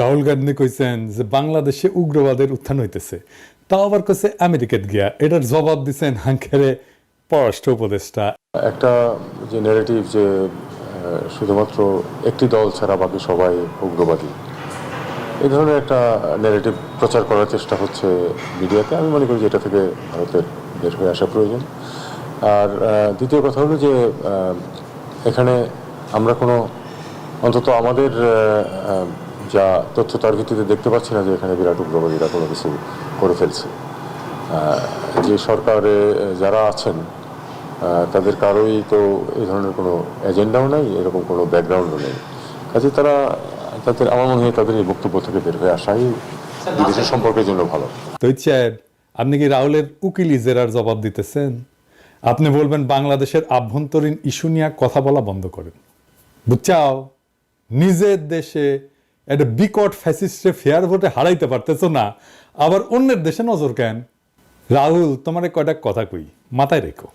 রাহুল গান্ধী কইছেন যে বাংলাদেশে উগ্রবাদের উত্থান হইতেছে। তাও আবার কইছে আমেরিকাত গিয়া। এটার জবাব দিছেন হাঙ্কেরে পররাষ্ট্র উপদেষ্টা। একটা যে নেগেটিভ যে শুধুমাত্র একটি দল ছাড়া বাকি সবাই উগ্রবাদী। এই ধরনের একটা নেগেটিভ প্রচার করার চেষ্টা হচ্ছে মিডিয়াতে। আমি মনে করি যে এটা থেকে ভারতের বের হয়ে আসা প্রয়োজন। আর দ্বিতীয় কথা হলো যে এখানে আমরা কোনো, অন্তত আমাদের যা তথ্য তার ভিত্তিতে দেখতে পাচ্ছি না যে এখানে বিরাট উগ্রবাদীরা কোনো কিছু করে ফেলছে। যে সরকারে যারা আছেন তাদের কারোই তো এই ধরনের কোনো এজেন্ডাও নেই এরকম কোনো ব্যাকগ্রাউন্ডও নেই। কাজে তারা তাদের আমার মনে হয় তাদের এই বক্তব্য থেকে বের হয়ে আসাই বিদেশের সম্পর্কের জন্য ভালো। সাহেব আপনি কি রাহুলের উকিল ইজেরার জবাব দিতেছেন? আপনি বলবেন বাংলাদেশের আভ্যন্তরীণ ইস্যু নিয়ে কথা বলা বন্ধ করেন। বুঝছাও? নিজের দেশে একটা বিকট ফ্যাসিস্টে ফেয়ার ভোটে হারাইতে পারতেছো না। আবার অন্যের দেশে নজর কেন? রাহুল, তোমার কয়টা কথা কই? মাথায় রেখো।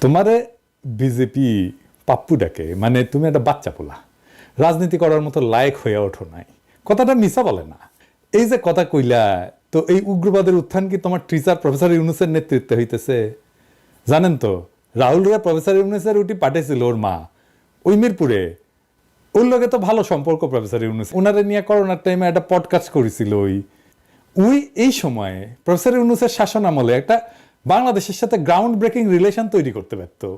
তোমারে বিজেপি পাপ্পু ডাকে মানে তুমি একটা বাচ্চা পোলা। রাজনীতি করার মতো লায়ক হয়ে ওঠো নাই। কথাটা মিশা বলে না। এই যে কথা কইলা, তো এই উগ্রবাদের উত্থান কি তোমার টিচার প্রফেসর ইউনুসের নেতৃত্বে হইতেছে? জানেন তো, রাহুলরা প্রফেসর ইউনুসের উটি পাঠাইছিল ওর মা। ওই মিরপুরে। ওর লগে তো ভালো সম্পর্ক, প্রফেসর ইউনুস। ওনারে নিয়ে করোনার টাইমে একটা পডকাস্ট করেছিল ওই। ওই, এই সময়ে প্রফেসর ইউনুসের শাসন আমলে একটা বাংলাদেশের সাথে গ্রাউন্ড ব্রেকিং রিলেশন তৈরি করতে পারত।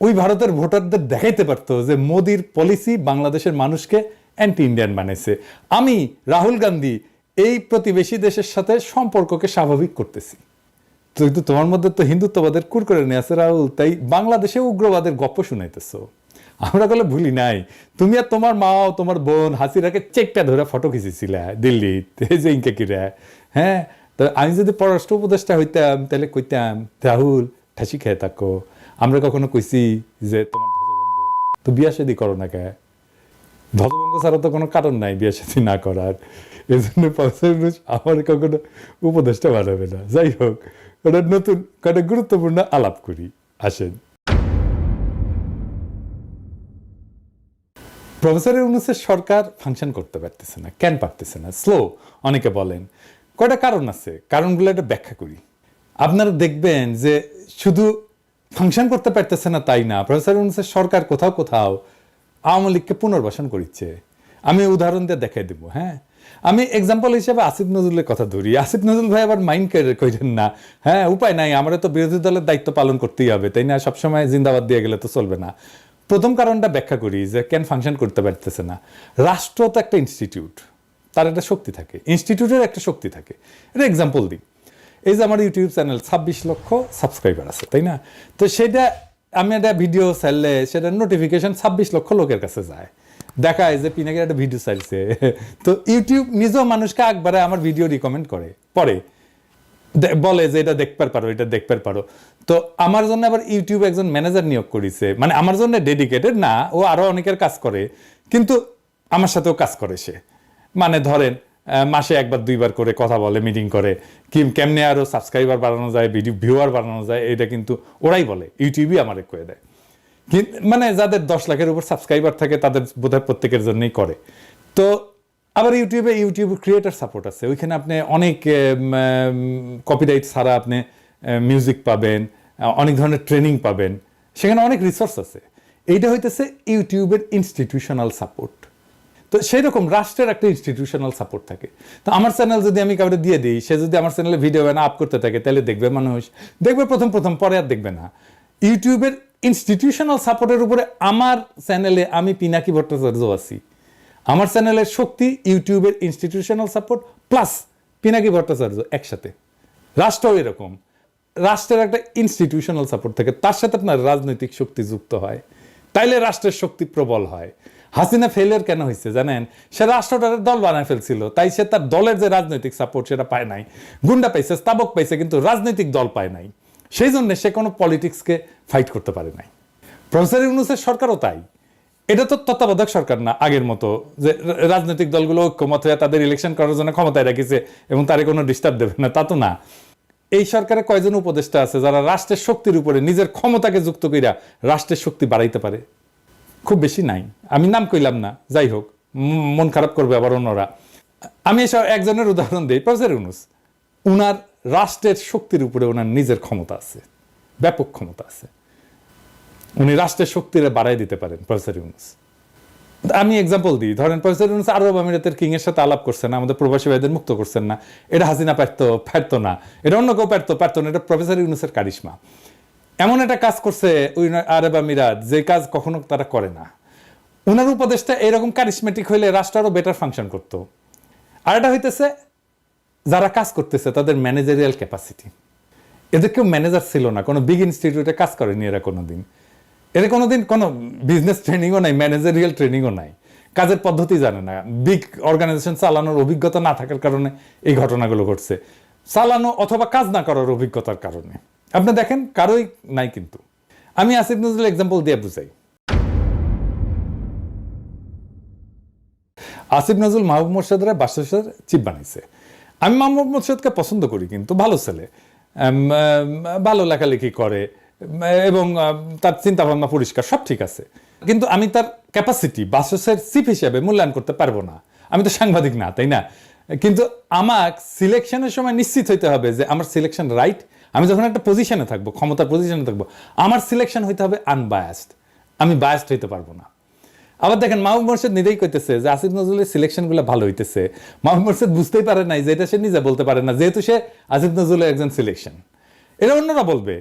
ওই ভারতের ভোটারদের দেখাইতে পারতো যে মোদির পলিসি বাংলাদেশের মানুষকে অ্যান্টি ইন্ডিয়ান বানাইছে। আমি, রাহুল গান্ধী, এই প্রতিবেশী দেশের সাথে সম্পর্ককে স্বাভাবিক করতেছি। তো কিন্তু তোমার মধ্যে তো হিন্দুত্ববাদের কুর করে নিয়ে আছে রাহুল, তাই বাংলাদেশে উগ্রবাদের গপ্প শুনাইতেছো। আমরা গেলে ভুলি নাই। তুমি আর তোমার মাও, তোমার বোন হাসিরাকে চেকটা ধরে ফটো খিচেছিলে দিল্লি যে ইনকে কিরা। হ্যাঁ? তো আমি যদি পররাষ্ট্র উপদেষ্টা হইতাম, তাহলে কইতাম, রাহুল, ঠাসি খেয়ে থাকো। আমরা কখনো কইছি যে তোমার ধ্বজভঙ্গ। তো বিয়া শাদি করো না কে? ধ্বজভঙ্গ ছাড়া তো কোনো কারণ নাই বিয়া সাথে না করার। এই জন্য আমার কখনো উপদেষ্টা বানাবে না। যাই হোক, ওটা নতুন, কটা গুরুত্বপূর্ণ আলাপ করি। আসেন। প্রফেসর ইউনুসের সরকার ফাংশন করতে পারতেছে না, কেন পারতেছে না? স্লো অনেকে বলেন। কয়টা কারণ আছে? কারণগুলো একটা ব্যাখ্যা করি। আপনারা দেখবেন যে শুধু ফাংশন করতে পারতেছে না তাই না প্রফেসর ইউনুসের সরকার কোথাও কোথাও আওয়ামী লীগকে পুনর্বাসন করিচ্ছে। আমি উদাহরণ দিয়ে দেখাই দেবো হ্যাঁ? আমি এক্সাম্পল হিসেবে আসিফ নজরুলের কথা ধরি। আসিফ নজরুল ভাই আবার মাইন্ড করেন না হ্যাঁ? উপায় নাই, আমরা তো বিরোধী দলের দায়িত্ব পালন করতেই হবে, তাই না? সবসময় জিন্দাবাদ দিয়ে গেলে তো চলবে না। প্রথম কারণটা ব্যাখ্যা করি যে কেন ফাংশন করতে পারতেছে না। রাষ্ট্র তো একটা ইনস্টিটিউট তার একটা শক্তি থাকে। ইনস্টিটিউটের একটা শক্তি থাকে। এটা এক্সাম্পল দিই। এই যে আমার ইউটিউব চ্যানেল ছাব্বিশ লক্ষ সাবস্ক্রাইবার আছে, তাই না? তো সেটা আমি একটা ভিডিও ছাড়লে সেটা নোটিফিকেশন ছাব্বিশ লক্ষ লোকের কাছে যায়। দেখায় যে পিনাকের একটা ভিডিও চাইছে তো ইউটিউব নিজেও মানুষকে একবারে আমার ভিডিও রিকমেন্ড করে। পরে বলে যে এটা দেখতে পারো, এটা দেখতে পারো। তো আমার জন্য আবার ইউটিউব একজন ম্যানেজার নিয়োগ করেছে। মানে আমার জন্য ডেডিকেটেড না, ও আরও অনেকের কাজ করে, কিন্তু আমার সাথেও কাজ করে সে। মানে ধরেন মাসে একবার, দুইবার করে কথা বলে মিটিং করে। কি কেমনে আরও সাবস্ক্রাইবার বাড়ানো যায় ভিডিও ভিউয়ার বাড়ানো যায়, এটা কিন্তু ওরাই বলে, ইউটিউবই আমার করে দেয়। মানে যাদের দশ লাখের উপর সাবস্ক্রাইবার থাকে, তাদের বোধহয় প্রত্যেকের জন্যই করে। তো আবার ইউটিউবে ইউটিউব ক্রিয়েটার সাপোর্ট আছে। ওইখানে আপনি অনেক কপিরাইট ছাড়া আপনি মিউজিক পাবেন অনেক ধরনের ট্রেনিং পাবেন। সেখানে অনেক রিসোর্স আছে। এইটা হইতেছে ইউটিউবের ইনস্টিটিউশনাল সাপোর্ট তো সেই রকম রাষ্ট্রের একটা ইনস্টিটিউশনাল সাপোর্ট থাকে। তো আমার চ্যানেল যদি আমি কাউকে দিয়ে দিই, সে যদি আমার চ্যানেলে ভিডিও বানা আপ করতে থাকে, তাহলে দেখবে মানুষ, দেখবে প্রথম প্রথম, পরে আর দেখবে না। ইউটিউবের ইনস্টিটিউশনাল সাপোর্টের উপরে আমার চ্যানেলে আমি পিনাকি ভট্টাচার্য আছি। আমার চ্যানেলের শক্তি ইউটিউবের institutional support plus Pinaki Bhattacharya একসাথে। রাষ্ট্রও এরকম। রাষ্ট্রের একটা ইনস্টিটিউশনাল সাপোর্ট থাকে। তার সাথে আপনার রাজনৈতিক শক্তি যুক্ত হয়। তাইলে রাষ্ট্রের শক্তি প্রবল হয়। হাসিনা ফেলিয়ার কেন হয়েছে জানেন? সে রাষ্ট্রটার দল বানায় ফেলছিল। তাই সে তার দলের যে রাজনৈতিক সাপোর্ট সেটা পায় নাই। গুন্ডা পাইছে, স্তাবক পাইছে, কিন্তু রাজনৈতিক দল পায় নাই। সেই জন্য সে কোনো পলিটিক্সকে ফাইট করতে পারে নাই। প্রফেসর ইউনুসের সরকারও তাই। এটা তো তত্ত্বাবধায়ক সরকার না, আগের মতো। যে রাজনৈতিক দলগুলো ঐক্যমত হয়ে তাদের ইলেকশন করার জন্য ক্ষমতায় রেখেছে এবং তারে কোনো ডিস্টার্ব দেবে না, তা তো না। এই সরকারে কয়জন উপদেষ্টা আছে যারা রাষ্ট্রের শক্তির উপরে নিজের ক্ষমতাকে যুক্ত কইরা রাষ্ট্রের শক্তি বাড়াইতে পারে? খুব বেশি নাই। আমি নাম কইলাম না, যাই হোক মন খারাপ করবে আবার অন্যরা। আমি এসব একজনের উদাহরণ দিই, প্রফেসর ইউনুস। উনার রাষ্ট্রের শক্তির উপরে ওনার নিজের ক্ষমতা আছে, ব্যাপক ক্ষমতা আছে। উনি রাষ্ট্রের শক্তিরে বাড়াই দিতে পারেন, প্রফেসর ইউনুস। আমি এক্সাম্পল দিই। ধরেন প্রফেসর ইউনুস আরব আমিরাতের কিং এর সাথে আলাপ করছেন আমাদের প্রবাসী ভাইদের মুক্ত করছেন না। এটা হাসিনা পারতো পারতো না। এটা অন্য কেউ পারতো পারতো না। এটা প্রফেসর ইউনুসের কারিশমা। এমন একটা কাজ করছে আরব আমিরাত, যে কাজ কখনো তারা করে না। ওনার উপদেশটা এরকম কারিশমেটিক হইলে রাষ্ট্র আরও বেটার ফাংশন করতো। আর এটা হইতেছে, যারা কাজ করতেছে, তাদের ম্যানেজারিয়াল ক্যাপাসিটি এদের কেউ ম্যানেজার ছিল না, কোনো বিগ ইনস্টিটিউটে কাজ করেনি এরা কোনোদিন। এরা কোনোদিন কোনো বিজনেস ট্রেনিংও নাই ম্যানেজারিয়াল ট্রেনিংও নাই। কাজের পদ্ধতি জানে না। বিগ অর্গানাইজেশন চালানোর অভিজ্ঞতা না থাকার কারণে এই ঘটনাগুলো ঘটছে। চালানো অথবা কাজ না করার অভিজ্ঞতার কারণে। আপনি দেখেন, কারোই নাই কিন্তু। আমি আসিফ নজরুল এক্সাম্পল দিয়ে বুঝাই। আসিফ নজরুল মাহবুব মোর্শেদরা বাসাসের চিপ বানাইছে। আমি মাহবুব মোর্শেদকে পছন্দ করি কিন্তু, ভালো ছেলে। ভালো লেখালেখি করে। এবং তার চিন্তা ভাবনা পরিষ্কার, সব ঠিক আছে। কিন্তু আমি তার ক্যাপাসিটি বাসসের চিফ হিসেবে মূল্যায়ন করতে পারব না। আমি তো সাংবাদিক না, তাই না? কিন্তু আমার সিলেকশনের সময় নিশ্চিত হইতে হবে যে আমার সিলেকশন রাইট আমি যখন একটা পজিশনে থাকব, ক্ষমতার পজিশনে থাকব, আমার সিলেকশন হইতে হবে আনবায়াসড আমি বায়াসড হইতে পারব না। আবার দেখেন, মাহবুব মোর্শেদ নিজেই কইতেছে যে আসিফ নজরুলের সিলেকশনগুলো ভালো হইতেছে। মাহবুব মোর্শেদ বুঝতেই পারে নাই যে এটা সে নিজে বলতে পারে না, যেহেতু সে আসিফ নজরুলের একজন সিলেকশন এটা অন্যরা বলবে।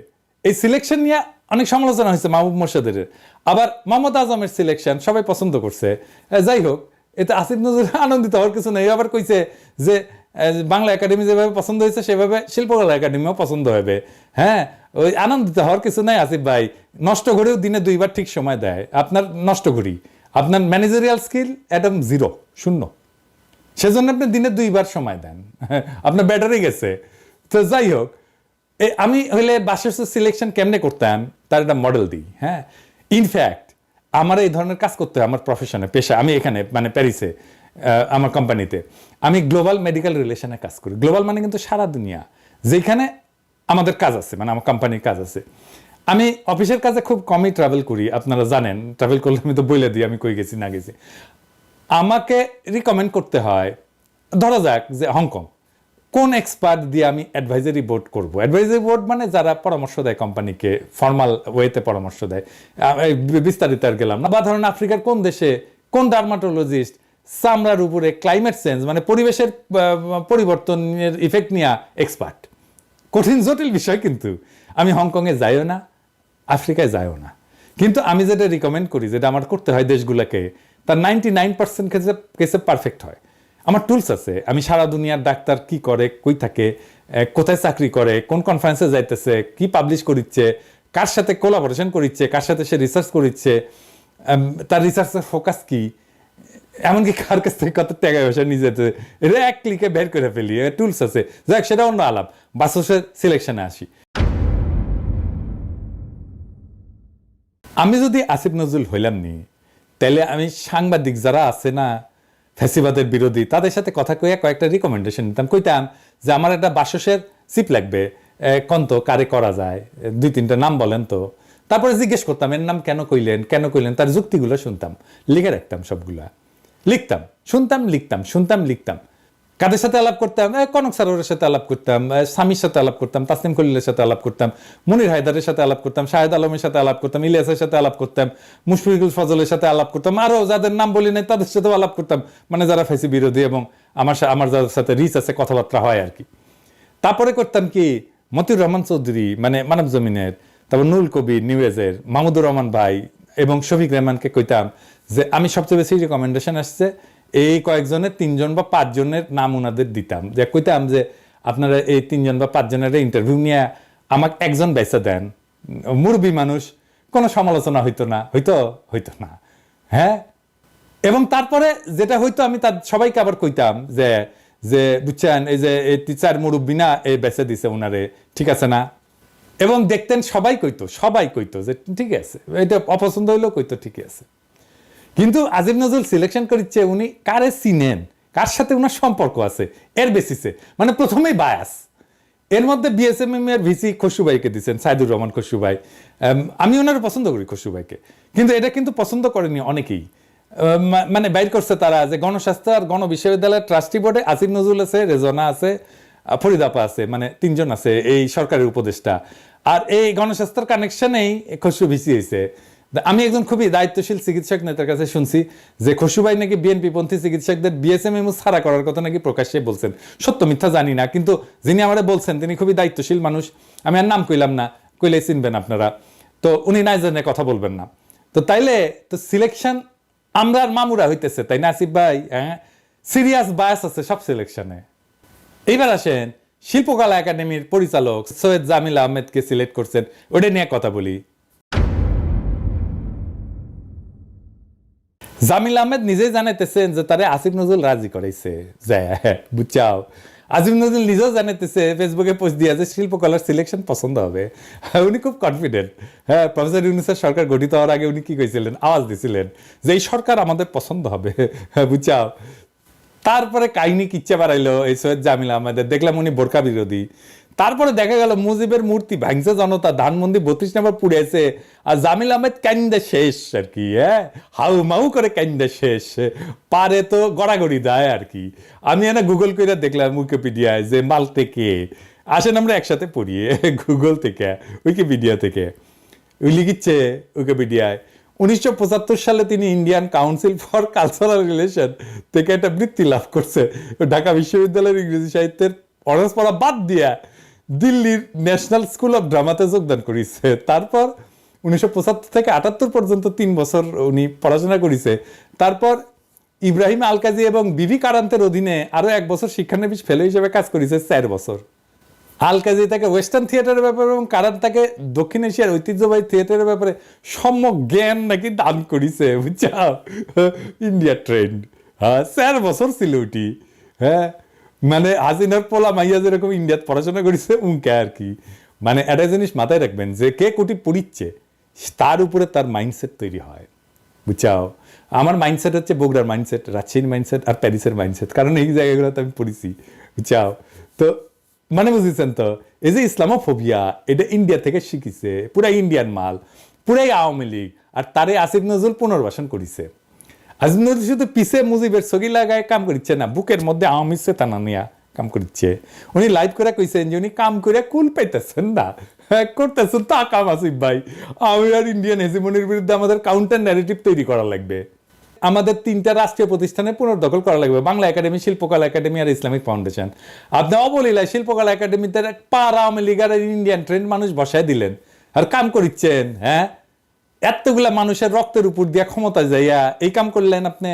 এই সিলেকশন নিয়ে অনেক সমালোচনা হয়েছে মাহবুব মোর্শেদের। আবার মোহাম্মদ আজমের সিলেকশন সবাই পছন্দ করছে। যাই হোক এতে আসিফ নজরুল আনন্দিত হওয়ার কিছু নেই। আবার কইছে যে বাংলা একাডেমি যেভাবে পছন্দ হয়েছে, সেভাবে শিল্পকলা একাডেমিও পছন্দ হবে। হ্যাঁ ওই আনন্দিত হওয়ার কিছু নাই আসিফ ভাই। নষ্ট করেও দিনে দুইবার ঠিক সময় দেয়। আপনার নষ্ট করি আপনার ম্যানেজারিয়াল স্কিল একদম জিরো শূন্য। সেজন্য আপনি দিনে দুইবার সময় দেন। আপনার ব্যাটারি গেছে। তো যাই হোক আমি হইলে বাসের সিলেকশন কেমনে করতাম? তার একটা মডেল দিই হ্যাঁ? ইনফ্যাক্ট আমার এই ধরনের কাজ করতে হয়, আমার প্রফেশনে পেশা, আমি এখানে মানে প্যারিসে আমার কোম্পানিতে আমি গ্লোবাল মেডিকেল রিলেশনে কাজ করি। গ্লোবাল মানে কিন্তু সারা দুনিয়া, যেখানে আমাদের কাজ আছে মানে আমার কোম্পানির কাজ আছে। আমি অফিসের কাজে খুব কমই ট্রাভেল করি, আপনারা জানেন ট্রাভেল করলে আমি তো বলে দিই, আমি কই গেছি, না গেছি। আমাকে রিকমেন্ড করতে হয়, ধরা যাক যে হংকং কোন এক্সপার্ট দিয়ে আমি অ্যাডভাইজারি বোর্ড করব? অ্যাডভাইজারি বোর্ড মানে যারা পরামর্শ দেয় কোম্পানিকে ফর্মাল ওয়েতে পরামর্শ দেয়। বিস্তারিত আর গেলাম না। বা ধরেন আফ্রিকার কোন দেশে কোন ডার্মাটোলজিস্ট চামড়ার উপরে ক্লাইমেট চেঞ্জ মানে পরিবেশের পরিবর্তনের ইফেক্ট নিয়ে এক্সপার্ট কঠিন, জটিল বিষয় কিন্তু। আমি হংকংয়ে যাইও না, আফ্রিকায় যাইও না। কিন্তু আমি যেটা রিকমেন্ড করি, যেটা আমার করতে হয় দেশগুলোকে, তার নাইনটি নাইন পার্সেন্ট কেসে কেসে পারফেক্ট হয়। আমার টুলস আছে। আমি সারা দুনিয়ার ডাক্তার কি করে, কই থাকে কোথায় চাকরি করে, কোন কনফারেন্সে যাইতেছে, কি পাবলিশ করিচ্ছে, কার সাথে কোলাবোরেশন করিচ্ছে, কার সাথে সে রিসার্চ করিচ্ছে তার রিসার্চের ফোকাস কি? এমনকি কার কাছ থেকে কত টাকা পয়সা নিজেতে এটা এক ক্লিকে বের করে ফেলি টুলস আছে। যাক, সেটা অন্য আলাপ। বাসসের সিলেকশনে আসি। আমি যদি আসিফ নজরুল হইলাম নি, তাহলে আমি সাংবাদিক যারা আছে না ফ্যাসিবাদের বিরোধী, তাদের সাথে কথা কইয়া কয়েকটা রিকমেন্ডেশন নিতাম। কইতাম যে আমার একটা বাসসের সিপ লাগবে কন্ত কারে করা যায় দুই তিনটা নাম বলেন তো। তারপরে জিজ্ঞেস করতাম, এর নাম কেন কইলেন কেন কইলেন, তার যুক্তিগুলো শুনতাম, লিখে রাখতাম সবগুলা। লিখতাম, শুনতাম লিখতাম শুনতাম, লিখতাম। কাদের সাথে আলাপ করতাম? কনক সারোরের সাথে আলাপ করতাম স্বামীর সাথে আলাপ করতাম, তাসনিম খলিলের সাথে আলাপ করতাম, মনির হায়দারের সাথে আলাপ করতাম, শাহেদ আলমের সাথে আলাপ করতাম, ইলিয়াসের সাথে আলাপ করতাম, মুশফিকুল ফজলের সাথে আলাপ করতাম, আরও যাদের নাম বলি নাই তাদের সাথেও আলাপ করতাম। মানে যারা ফেসি বিরোধী এবং আমার আমার যাদের সাথে রিচ আছে, কথাবার্তা হয় আর কি। তারপরে করতাম কি? মতিউর রহমান চৌধুরী মানে মানব জমিনের, তারপর নুরুল কবির নিউজের মাহমুদুর রহমান ভাই এবং শফিক রহমানকে কইতাম যে, আমি সবচেয়ে বেশি রিকমেন্ডেশন আসছে এই কয়েকজনের, তিনজন বা পাঁচজনের নাম ওনাদের দিতাম। যে কইতাম যে, আপনারা এই তিনজন বা পাঁচজনের ইন্টারভিউ নিয়ে আমাকে একজন বেসা দেন। মুরবি মানুষ, কোনো সমালোচনা হইতো না। হইতো? হইতো না। হ্যাঁ? এবং তারপরে যেটা হয়তো আমি তার, সবাইকে আবার কইতাম যে যে, বুঝছেন, এই যে, এই টিচার মুরব্বী না, এই বেঁচে দিছে ওনারে ঠিক আছে না? এবং দেখতেন সবাই কইতো সবাই কইতো যে, ঠিক আছে। এটা অপছন্দ হইলেও কইতো, ঠিকই আছে। কিন্তু আজিম নজরুল সিলেকশন করিচ্ছে উনি কারে চিনেন? কার সাথে উনার সম্পর্ক আছে? এর বেসিসে মানে প্রথমেই বায়াস এর মধ্যে বিএসএমএম এর ভিসি খসুভাইকে দিচ্ছেন সাইদুর রহমান খসুভাই আম, ওনার পছন্দ করি খসুভাইকে কিন্তু এটা কিন্তু পছন্দ করেনি অনেকেই। মানে বাইর করছে তারা যে গণস্বাস্থ্য আর গণ বিশ্ববিদ্যালয়ের ট্রাস্টি বোর্ডে আসিফ নজরুল আছে রেজনা আছে ফরিদাপা আছে মানে তিনজন আছে এই সরকারের উপদেষ্টা। আর এই গণস্বাস্থ্যের কানেকশনেই খসু ভিসি হয়েছে আমি একজন খুবই দায়িত্বশীল চিকিৎসক নেতার কাছে শুনছি যে খসুভাই নাকি বিএনপি পন্থী চিকিৎসকদের বিএসএমএমও ছাড়া করার কথা নাকি প্রকাশ্যে বলছেন। সত্য, মিথ্যা জানি না, কিন্তু যিনি আমারে বলছেন, তিনি খুবই দায়িত্বশীল মানুষ। আমি আর নাম কইলাম না কইলে চিনবেন আপনারা। তো উনি নাই জানে কথা বলবেন না। তো তাইলে, তো সিলেকশন আমরা আর মামুরা হইতেছে, তাই না আসিফ ভাই? হ্যাঁ? সিরিয়াস বায়াস আছে সব সিলেকশনে এইবার আসেন, শিল্পকলা একাডেমির পরিচালক সৈয়দ জামিল আহমেদকে সিলেক্ট করছেন। ওটা নিয়ে কথা বলি। জামিল আহমেদ নিজেই জানাইতেছেন যে তারে আসিফ নজরুল রাজি করাইছে। যে, বুঝছাও? আসিফ নজরুল নিজেও জানাইতেছে, ফেসবুকে পোস্ট দিয়া যে শিল্পকলার সিলেকশন পছন্দ হবে। উনি খুব কনফিডেন্ট হ্যাঁ প্রফেসর ইউনুসের সরকার গঠিত হওয়ার আগে উনি কি কইছিলেন? আওয়াজ দিছিলেন যে, এই সরকার আমাদের পছন্দ হবে। হ্যাঁ বুঝছাও? তারপরে কাহিনী কিচ্ছে বাড়াইলো এই সৈয়দ জামিল আহমেদের। দেখলাম উনি বোরকা বিরোধী। তারপরে দেখা গেল মুজিবের মূর্তি ভাঙছে, জনতা ধানমন্দির বত্রিশ নম্বর পুড়েছে। আর জামিল আহমেদ কাইন্দা শেষ আর কি হ্যাঁ? হাউ মাউ করে কাইন্দা শেষ। পারে তো গড়াগড়ি দেয় আর কি। আমি এনে গুগল করে দেখলাম উইকিপিডিয়ায় যে মালতে কে আসেন আমরা একসাথে পড়ি গুগল থেকে উইকিপিডিয়া থেকে। ওই লিখিচ্ছে উইকিপিডিয়ায় উনিশশো পঁচাত্তর সালে তিনি Indian council for cultural relation থেকে একটা বৃত্তি লাভ করছে। ঢাকা বিশ্ববিদ্যালয়ের ইংরেজি সাহিত্যের অনার্স পড়া বাদ দিয়া দিল্লির ন্যাশনাল স্কুল অফ ড্রামাতে যোগদান করেছে। তারপর উনিশশো পঁচাত্তর থেকে আটাত্তর পর্যন্ত তিন বছর উনি পড়াশোনা করেছে। তারপর ইব্রাহিম আলকাজি এবং বিভি কারান্তের অধীনে আরও এক বছর শিক্ষানবিশ ফেলো হিসেবে কাজ করেছে চার বছর। আলকাজি তাকে ওয়েস্টার্ন থিয়েটারের ব্যাপারে এবং কারান তাকে দক্ষিণ এশিয়ার ঐতিহ্যবাহী থিয়েটারের ব্যাপারে সম্যক জ্ঞান নাকি দান করিছে বুঝছাও ইন্ডিয়া ট্রেন্ড। হ্যাঁ চার বছর ছিল ওটি। হ্যাঁ মানে হাসিনার পোলা মাইয়া যেরকম ইন্ডিয়াত পড়াশোনা করেছে, উনকে আর কি। মানে একটা জিনিস মাথায় রাখবেন, যে কে কোটি পড়িচ্ছে, তার উপরে তার মাইন্ডসেট তৈরি হয়। বুঝছাও? আমার মাইন্ডসেট হচ্ছে বগুড়ার মাইন্ডসেট রাজশাহীর মাইন্ডসেট আর প্যারিসের মাইন্ডসেট কারণ এই জায়গাগুলোতে আমি পড়েছি। বুঝাও তো মানে বুঝেছেন তো? এই যে ইসলামোফোবিয়া, এটা ইন্ডিয়া থেকে শিখিছে, পুরাই ইন্ডিয়ান মাল, পুরাই আওয়ামী লীগ, আর তারে আসিফ নজরুল পুনর্বাসন করিছে। নজরুল শুধু পিছে মুজিবের ছবি লাগায় কাম করিচ্ছে না বুকের মধ্যে আওয়ামী চেতনা নিয়া কাম করছে উনি লাইভ করে কইছেন যে উনি কাম করে কুল পাইতেছেন না। হ্যাঁ, করতেছেন তা কাম আসিফ ভাই। আমি আর ইন্ডিয়ান হেজিমনির বিরুদ্ধে আমাদের কাউন্টার ন্যারেটিভ তৈরি করা লাগবে। আমাদের তিনটা রাষ্ট্রীয় প্রতিষ্ঠানে পুনর্দখল করা লাগবে বাংলা একাডেমি শিল্পকলা একাডেমি আর ইসলামিক ফাউন্ডেশন। আপনি অবলীলায় শিল্পকলা একাডেমিতে এক পাড়া আওয়ামী লীগ আর ইন্ডিয়ান ট্রেন্ড মানুষ বসায় দিলেন। আর কাম করিচ্ছেন হ্যাঁ? এতগুলা মানুষের রক্তের উপর দিয়া ক্ষমতা যাইয়া এই কাম করলেন আপনি।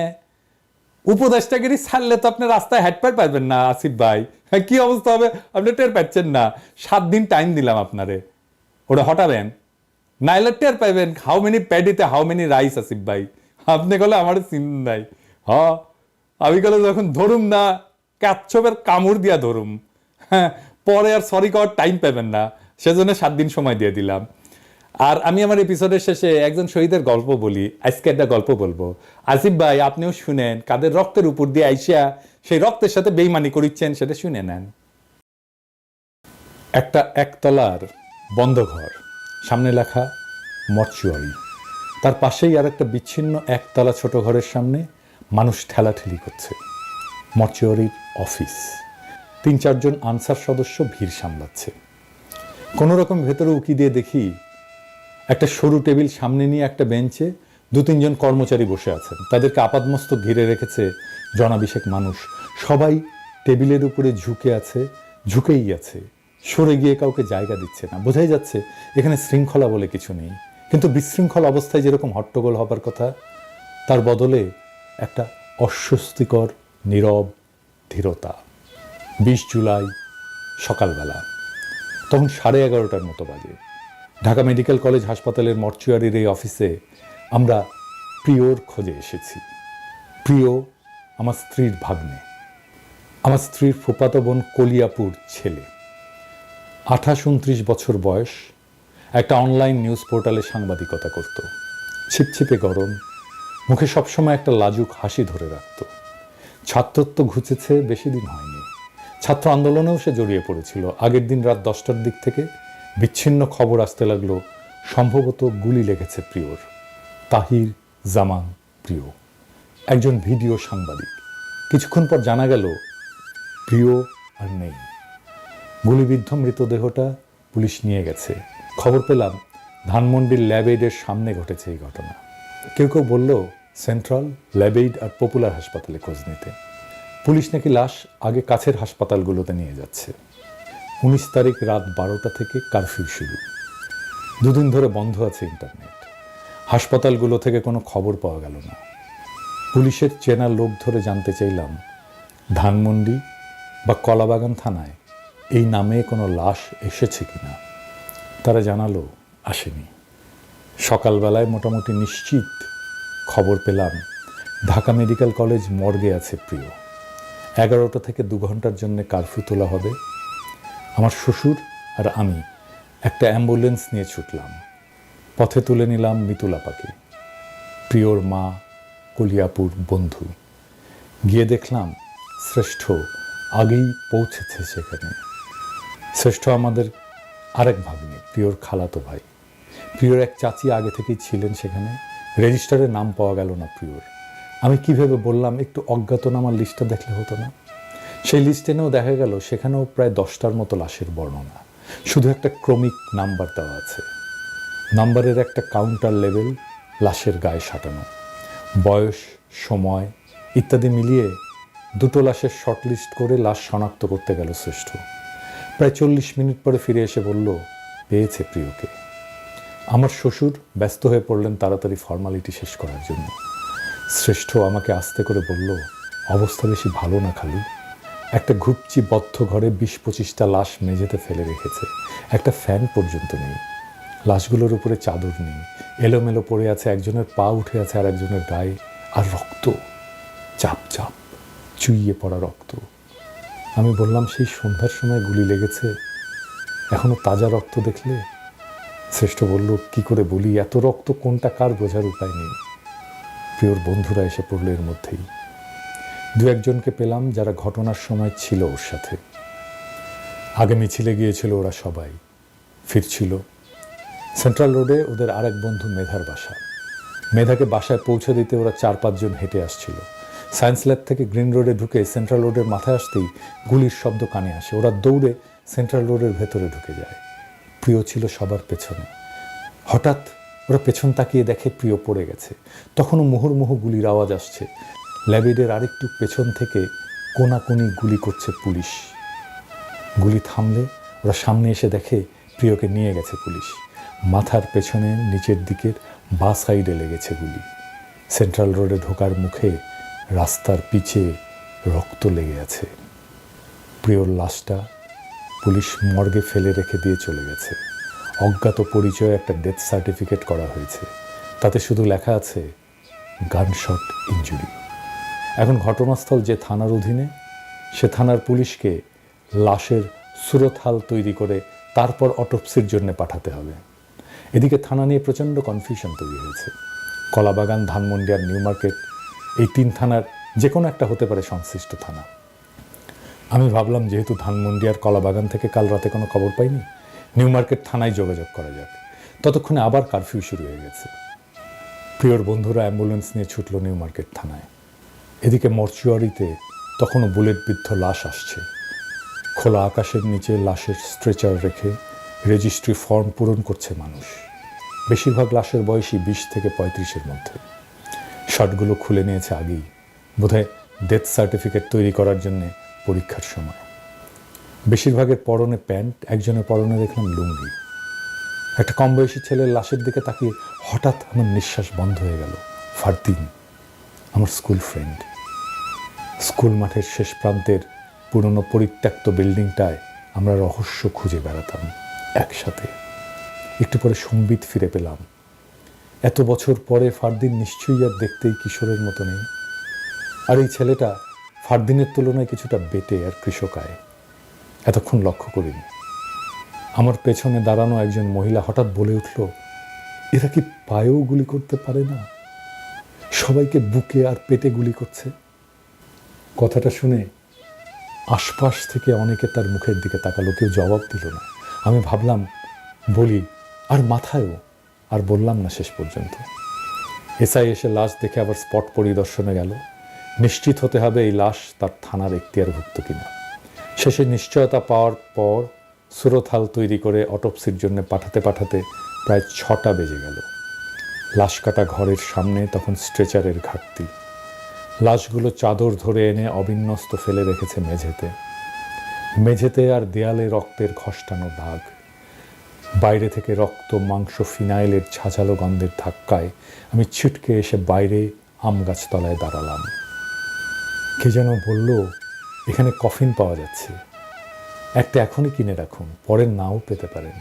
উপদেষ্টাগিরি ছাড়লে তো আপনি রাস্তায় হাঁটতে পারবেন না আসিফ ভাই। হ্যাঁ, কি অবস্থা হবে? আপনি টের পাচ্ছেন না। সাত দিন টাইম দিলাম আপনারে। ওটা হটাবেন। নাইলে টের পাইবেন হাউ মেনি প্যাডিতে হাউ মেনি রাইস আসিফ ভাই। আপনি গেলে আমার চিন নাই। হ আমি গেলে যখন ধরুম না কাচ্ছপের কামড় দিয়া ধরুম। হ্যাঁ পরে আর সরি করার টাইম পাবেন না। সেজন্য সাত দিন সময় দিয়ে দিলাম। আর আমি আমার এপিসোডের শেষে একজন শহীদের গল্প বলি, আজকে একটা গল্প বলব। আসিফ ভাই, আপনিও শুনেন, কাদের রক্তের উপর দিয়ে আইসিয়া সেই রক্তের সাথে বেইমানি করিচ্ছেন সেটা শুনে নেন। একটা একতলার বন্ধ ঘর সামনে লেখা মর্চুয়ারি তার পাশেই আর একটা বিচ্ছিন্ন একতলা ছোট ঘরের সামনে মানুষ ঠেলাঠেলি করছে। মর্চুয়ারির অফিস। তিন চারজন আনসার সদস্য ভিড় সামলাচ্ছে। কোনো রকম ভেতরে উকি দিয়ে দেখি একটা সরু টেবিল সামনে নিয়ে একটা বেঞ্চে দু তিনজন কর্মচারী বসে আছেন। তাদেরকে আপাদমস্তক ঘিরে রেখেছে জনাবিষেক মানুষ। সবাই টেবিলের উপরে ঝুঁকে আছে, ঝুঁকেই আছে। সরে গিয়ে কাউকে জায়গা দিচ্ছে না। বোঝাই যাচ্ছে এখানে শৃঙ্খলা বলে কিছু নেই। কিন্তু বিশৃঙ্খল অবস্থায় যেরকম হট্টগোল হবার কথা, তার বদলে একটা অস্বস্তিকর, নীরব ধীরতা। বিশ জুলাই সকালবেলা, তখন সাড়ে এগারোটার মতো বাজে। ঢাকা মেডিকেল কলেজ হাসপাতালের মর্চুয়ারির এই অফিসে আমরা প্রিয়র খোঁজে এসেছি। প্রিয় আমার স্ত্রীর ভাগ্নে, আমার স্ত্রীর ফুপাতো বোন কলিয়াপুর ছেলে। আঠাশ উনত্রিশ বছর বয়স, একটা অনলাইন নিউজ পোর্টালে সাংবাদিকতা করত। ছিপছিপে গরম, মুখে সবসময় একটা লাজুক হাসি ধরে রাখত। ছাত্রত্ব ঘুচেছে, বেশি দিন হয়নি। ছাত্র আন্দোলনেও সে জড়িয়ে পড়েছিল। আগের দিন রাত দশটার দিক থেকে বিচ্ছিন্ন খবর আসতে লাগল। সম্ভবত গুলি লেগেছে প্রিয়র। তাহির জামান প্রিয়। একজন ভিডিও সাংবাদিক। কিছুক্ষণ পর জানা গেল, প্রিয় আর নেই। গুলিবিদ্ধ মৃতদেহটা পুলিশ নিয়ে গেছে। খবর পেলাম, ধানমন্ডির ল্যাবেইডের সামনে ঘটেছে এই ঘটনা। কেউ কেউ বলল, সেন্ট্রাল ল্যাবেইড আর পপুলার হাসপাতালে খোঁজ নিতে। পুলিশ নাকি লাশ আগে কাছের হাসপাতালগুলোতে নিয়ে যাচ্ছে। উনিশ তারিখ রাত বারোটা থেকে কারফিউ শুরু। দুদিন ধরে বন্ধ আছে ইন্টারনেট। হাসপাতালগুলো থেকে কোনো খবর পাওয়া গেল না। পুলিশের চেনা লোক ধরে জানতে চাইলাম, ধানমন্ডি বা কলাবাগান থানায় এই নামে কোনো লাশ এসেছে কিনা। তারা জানালো, আসেনি। সকালবেলায় মোটামুটি নিশ্চিত খবর পেলাম, ঢাকা মেডিকেল কলেজ মর্গে আছে প্রিয়। এগারোটা থেকে দু ঘণ্টার জন্য কারফিউ তোলা হবে। আমার শ্বশুর আর আমি একটা অ্যাম্বুলেন্স নিয়ে ছুটলাম। পথে তুলে নিলাম মিতুলাপাকে প্রিয়র মা, কলিয়াপুর বন্ধু। গিয়ে দেখলাম শ্রেষ্ঠ আগেই পৌঁছেছে সেখানে। শ্রেষ্ঠ আমাদের আরেক ভাগ্নে, প্রিয়র খালাতো ভাই। প্রিয়র এক চাচি আগে থেকেই ছিলেন সেখানে। রেজিস্টারে নাম পাওয়া গেল না প্রিয়র। আমি কীভাবে বললাম, একটু অজ্ঞাতনামার লিস্টটা দেখলে হতো না? সেই লিস্ট এনেও দেখা গেল, সেখানেও প্রায় দশটার মতো লাশের বর্ণনা। শুধু একটা ক্রমিক নাম্বার দেওয়া আছে। নাম্বারের একটা কাউন্টার লেভেল লাশের গায়ে সাঁটানো। বয়স, সময় ইত্যাদি মিলিয়ে দুটো লাশের শর্টলিস্ট করে লাশ শনাক্ত করতে গেল শ্রেষ্ঠ। প্রায় চল্লিশ মিনিট পরে ফিরে এসে বলল, পেয়েছে প্রিয়কে। আমার শ্বশুর ব্যস্ত হয়ে পড়লেন তাড়াতাড়ি ফর্মালিটি শেষ করার জন্য। শ্রেষ্ঠ আমাকে আস্তে করে বলল, অবস্থা বেশি ভালো না খালু। একটা ঘুপচি বদ্ধ ঘরে বিশ পঁচিশটা লাশ মেঝেতে ফেলে রেখেছে। একটা ফ্যান পর্যন্ত নেই। লাশগুলোর উপরে চাদর নেই। এলোমেলো পড়ে আছে একজনের পা উঠে আছে আর একজনের গায়ে। আর রক্ত। চাপ চাপ। চুইয়ে পড়া রক্ত। আমি বললাম, সেই সন্ধ্যার সময় গুলি লেগেছে। এখনও তাজা রক্ত দেখলে? শ্রেষ্ঠ বলল, কি করে বলি? এত রক্ত কোনটা? কার বোঝার উপায় নেই? প্রিয়র বন্ধুরা এসে পড়ল এর মধ্যেই। দু একজনকে পেলাম যারা ঘটনার সময় ছিল ওর সাথে। আগে মিছিলে গিয়েছিল ওরা সবাই। ফিরছিল। সেন্ট্রাল রোডে ওদের আরেক বন্ধু মেধার বাসা। মেধাকে বাসায় পৌঁছে দিতে ওরা চার পাঁচজন হেঁটে আসছিল। সায়েন্স ল্যাব থেকে গ্রিন রোডে ঢুকে সেন্ট্রাল রোডের মাথায় আসতেই গুলির শব্দ কানে আসে। ওরা দৌড়ে সেন্ট্রাল রোডের ভেতরে ঢুকে যায়। প্রিয় ছিল সবার পেছনে। হঠাৎ ওরা পেছন তাকিয়ে দেখে প্রিয় পড়ে গেছে। তখনও মুহুর্মুহু গুলির আওয়াজ আসছে। ল্যাবেডের আরেকটু পেছন থেকে কোনাকুনি গুলি করছে পুলিশ। গুলি থামলে ওরা সামনে এসে দেখে প্রিয়কে নিয়ে গেছে পুলিশ। মাথার পেছনে নিচের দিকের বা সাইডে লেগেছে গুলি। সেন্ট্রাল রোডে ঢোকার মুখে রাস্তার পিছে রক্ত লেগে আছে। প্রিয়র লাশটা পুলিশ মর্গে ফেলে রেখে দিয়ে চলে গেছে। অজ্ঞাত পরিচয়ে একটা ডেথ সার্টিফিকেট করা হয়েছে। তাতে শুধু লেখা আছে গানশট ইঞ্জুরি এখন ঘটনাস্থল যে থানার অধীনে, সে থানার পুলিশকে লাশের সুরতহাল তৈরি করে তারপর অটোপসির জন্য পাঠাতে হবে। এদিকে থানা নিয়ে প্রচণ্ড কনফিউশন তৈরি হয়েছে। কলাবাগান ধানমন্ডি আর নিউ মার্কেট, এই তিন থানার যে কোনো একটা হতে পারে সংশ্লিষ্ট থানা। আমি ভাবলাম, যেহেতু ধানমন্ডি আর কলাবাগান থেকে কাল রাতে কোনো খবর পাইনি, নিউ মার্কেট থানায় যোগাযোগ করা যাক। ততক্ষণে আবার কারফিউ শুরু হয়ে গেছে। প্রিয়র বন্ধুরা অ্যাম্বুলেন্স নিয়ে ছুটল নিউ মার্কেট থানায়। এদিকে মর্চুয়ারিতে তখনও বুলেটবিদ্ধ লাশ আসছে। খোলা আকাশের নিচে লাশের স্ট্রেচার রেখে রেজিস্ট্রি ফর্ম পূরণ করছে মানুষ। বেশিরভাগ লাশের বয়সী বিশ থেকে পঁয়ত্রিশের মধ্যে। শার্টগুলো খুলে নিয়েছে আগেই। বোধহয় ডেথ সার্টিফিকেট তৈরি করার জন্যে পরীক্ষার সময়। বেশিরভাগের পরনে প্যান্ট, একজনের পরনে দেখলাম লুঙ্গি। একটা কম বয়সী ছেলের লাশের দিকে তাকিয়ে হঠাৎ আমার নিঃশ্বাস বন্ধ হয়ে গেল। ফারদিন, আমার স্কুল ফ্রেন্ড। স্কুল মাঠের শেষ প্রান্তের পুরনো পরিত্যক্ত বিল্ডিংটায় আমরা রহস্য খুঁজে বেড়াতাম একসাথে। একটু পরে সম্বিত ফিরে পেলাম। এত বছর পরে ফারদিন নিশ্চয়ই আর দেখতেই কিশোরের মতো নেই। আর এই ছেলেটা ফারদিনের তুলনায় কিছুটা বেটে আর কৃষকায়। এতক্ষণ লক্ষ্য করিনি। আমার পেছনে দাঁড়ানো একজন মহিলা হঠাৎ বলে উঠল, এরা কি পায়েও গুলি করতে পারে না? সবাইকে বুকে আর পেটে গুলি করছে? কথাটা শুনে আশপাশ থেকে অনেকে তার মুখের দিকে তাকালো, কেউ জবাব দিল না। আমি ভাবলাম, বলি, আর মাথায়ও? আর বললাম না শেষ পর্যন্ত। এসআই এসে লাশ দেখে আবার স্পট পরিদর্শনে গেল। নিশ্চিত হতে হবে এই লাশ তার থানার এখতিয়ারভুক্ত কিনা। শেষে নিশ্চয়তা পাওয়ার পর সুরথাল তৈরি করে অটোপসির জন্য পাঠাতে পাঠাতে প্রায় ছটা বেজে গেল। লাশ কাটা ঘরের সামনে, তখন স্ট্রেচারের ঘাটতি। লাশগুলো চাদর ধরে এনে অবিন্যস্ত ফেলে রেখেছে মেঝেতে। মেঝেতে আর দেয়ালে রক্তের খসটানো দাগ। বাইরে থেকে রক্ত, মাংস, ফিনাইলের ঝাঁঝালো গন্ধের ধাক্কায় আমি ছিটকে এসে বাইরে আম গাছতলায় দাঁড়ালাম। কে যেন বলল, এখানে কফিন পাওয়া যাচ্ছে। একটা এখনই কিনে রাখুন, পরে নাও পেতে পারেন।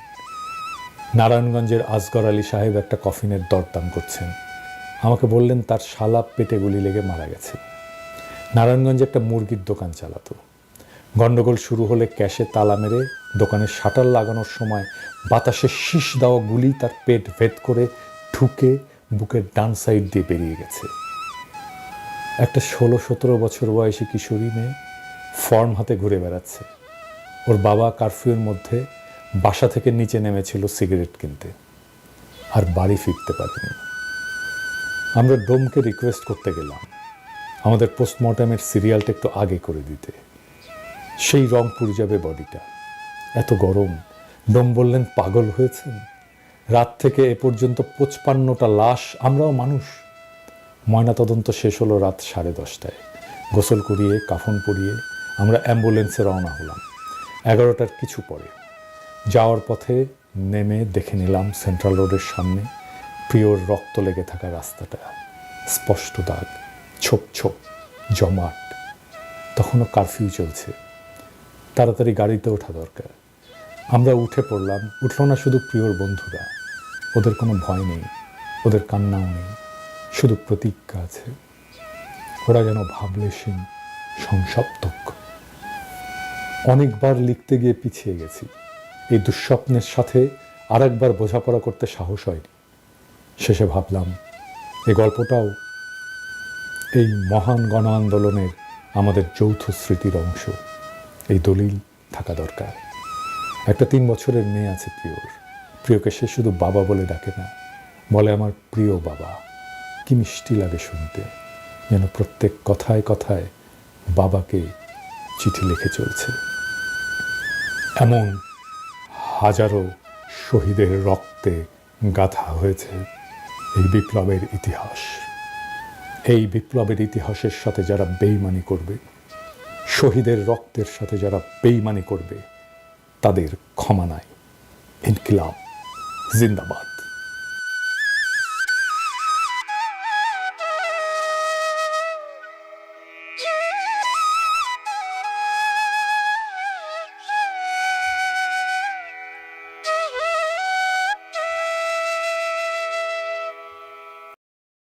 নারায়ণগঞ্জের আসগর আলী সাহেব একটা কফিনের দরদাম করছেন। আমাকে বললেন, তার শালা পেটে গুলি লেগে মারা গেছে। নারায়ণগঞ্জে একটা মুরগির দোকান চালাতো। গন্ডগোল শুরু হলে ক্যাশে তালা মেরে দোকানের শাটার লাগানোর সময় বাতাসে শীষ দেওয়া গুলি তার পেট ভেদ করে ঠুকে বুকের ডান সাইড দিয়ে বেরিয়ে গেছে। একটা ষোলো সতেরো বছর বয়সী কিশোরী মেয়ে ফর্ম হাতে ঘুরে বেড়াচ্ছে। ওর বাবা কারফিউর মধ্যে বাসা থেকে নিচে নেমেছিল সিগারেট কিনতে। আর বাড়ি ফিরতে পারেনি। আমরা ডোমকে রিকোয়েস্ট করতে গেলাম। আমাদের পোস্টমর্টমের সিরিয়ালটা একটু আগে করে দিতে। সেই রং পুড়ে যাবে বডিটা এত গরম। ডোম বললেন, পাগল হয়েছেন? রাত থেকে এ পর্যন্ত পঁচপান্নটা লাশ আমরাও মানুষ। ময়নাতদন্ত শেষ হলো রাত সাড়ে দশটায়। গোসল করিয়ে, কাফন পরিয়ে আমরা অ্যাম্বুলেন্সে রওনা হলাম। এগারোটার কিছু পরে। যাওয়ার পথে নেমে দেখে নিলাম সেন্ট্রাল রোডের সামনে। প্রিয়র রক্ত লেগে থাকা রাস্তাটা, স্পষ্ট দাগ, ছোপ ছোপ, জমাট, তখনও কারফিউ চলছে। তাড়াতাড়ি গাড়িতে ওঠা দরকার। আমরা উঠে পড়লাম, উঠল না শুধু প্রিয়র বন্ধুরা। ওদের কোনো ভয় নেই, ওদের কান্নাও নেই, শুধু প্রতিজ্ঞা আছে। ওরা যেন ভাবলেশীন সংসপ্তক। অনেকবার লিখতে গিয়ে পিছিয়ে গেছি। এই দুঃস্বপ্নের সাথে আরেকবার বোঝাপড়া করতে সাহস হয়নি। শেষে ভাবলাম, এই গল্পটাও এই মহান গণ আন্দোলনের আমাদের যৌথ স্মৃতির অংশ। এই দলিল থাকা দরকার। একটা তিন বছরের মেয়ে আছে প্রিয়র প্রিয়কে সে শুধু বাবা বলে ডাকে না, বলে আমার প্রিয় বাবা। কি মিষ্টি লাগে শুনতে, যেন প্রত্যেক কথায় কথায় বাবাকে চিঠি লিখে চলছে। এমন হাজারো শহীদের রক্তে গাথা হয়েছে। এই বিপ্লবের ইতিহাস। এই বিপ্লবের ইতিহাসের সাথে যারা বেইমানি করবে, শহীদের রক্তের সাথে যারা বেইমানি করবে, তাদের ক্ষমা নাই। ইনকিলাব, জিন্দাবাদ।